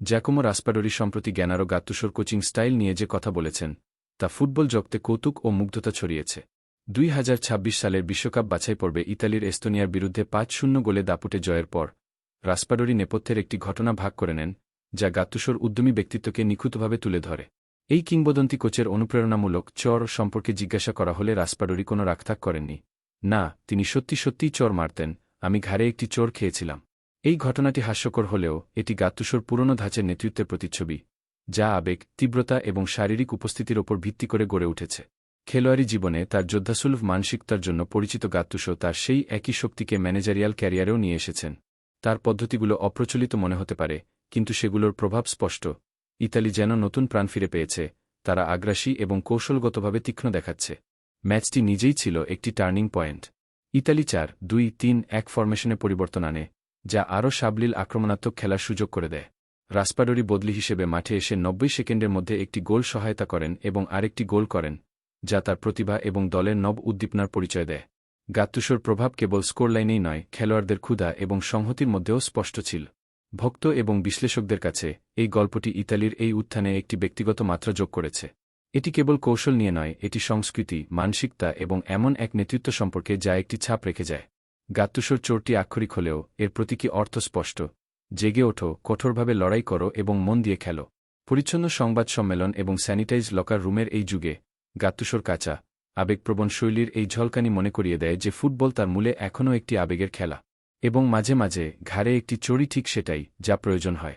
জ্যাকোমো রাসপাডোরি সম্প্রতি জ্ঞানারো গাত্তুসোর coaching style নিয়ে যে কথা বলেছেন, তা ফুটবল জগতে কৌতুক ও মুগ্ধতা ছড়িয়েছে। দুই হাজার ছাব্বিশ সালের বিশ্বকাপ বাছাই পর্বে ইতালির এস্তোনিয়ার বিরুদ্ধে পাঁচ শূন্য গোলে দাপুটে জয়ের পর, রাসপাডোরি নেপথ্যের একটি ঘটনা ভাগ করে নেন, যা গাত্তুসোর উদ্যমী ব্যক্তিত্বকে নিখুঁতভাবে তুলে ধরে। এই কিংবদন্তি কোচের অনুপ্রেরণামূলক চর সম্পর্কে জিজ্ঞাসা করা হলে রাসপাডোরি কোনো রাগথাক করেননি। না, তিনি সত্যি সত্যিই চর মারতেন, আমি ঘাড়ে একটি চোর খেয়েছিলাম। এই ঘটনাটি হাস্যকর হলেও, এটি গাত্তুসোর পুরনো ধাঁচের নেতৃত্বের প্রতিচ্ছবি, যা আবেগ, তীব্রতা এবং শারীরিক উপস্থিতির ওপর ভিত্তি করে গড়ে উঠেছে। খেলোয়াড়ি জীবনে তার যোদ্ধাসুলভ মানসিকতার জন্য পরিচিত গাত্তুসো তার সেই একই শক্তিকে ম্যানেজারিয়াল ক্যারিয়ারেও নিয়ে এসেছেন। তার পদ্ধতিগুলো অপ্রচলিত মনে হতে পারে, কিন্তু সেগুলোর প্রভাব স্পষ্ট। ইতালি যেন নতুন প্রাণ ফিরে পেয়েছে, তারা আগ্রাসী এবং কৌশলগতভাবে তীক্ষ্ণ দেখাচ্ছে। ম্যাচটি নিজেই ছিল একটি টার্নিং পয়েন্ট। ইতালি চার, দুই, তিন, এক ফরমেশনে পরিবর্তন আনে যা আরও সাবলীল আক্রমণাত্মক খেলার সুযোগ করে দেয়। রাসপাডোরি বদলি হিসেবে মাঠে এসে নব্বই সেকেন্ডের মধ্যে একটি গোল সহায়তা করেন এবং আরেকটি গোল করেন, যা তার প্রতিভা এবং দলের নব উদ্দীপনার পরিচয় দেয়। গাত্তুসোর প্রভাব কেবল স্কোরলাইনেই নয়, খেলোয়াড়দের ক্ষুধা এবং সংহতির মধ্যেও স্পষ্ট ছিল। ভক্ত এবং বিশ্লেষকদের কাছে এই গল্পটি ইতালির এই উত্থানে একটি ব্যক্তিগত মাত্রা যোগ করেছে। এটি কেবল কৌশল নিয়ে নয়, এটি সংস্কৃতি, মানসিকতা এবং এমন এক নেতৃত্ব সম্পর্কে যা একটি ছাপ রেখে যায়। গাত্তুসোর চোরটি আক্ষরিক হলেও এর প্রতীকী অর্থ স্পষ্ট। জেগে ওঠো, কঠোরভাবে লড়াই করো এবং মন দিয়ে খেলো। পরিচ্ছন্ন সংবাদ সম্মেলন এবং স্যানিটাইজ লকার রুমের এই যুগে গাত্তুসর কাঁচা, আবেগপ্রবণ শৈলীর এই ঝলকানি মনে করিয়ে দেয় যে ফুটবল তার মূলে এখনও একটি আবেগের খেলা। এবং মাঝে মাঝে ঘাড়ে একটি চড়ি ঠিক সেটাই যা প্রয়োজন হয়।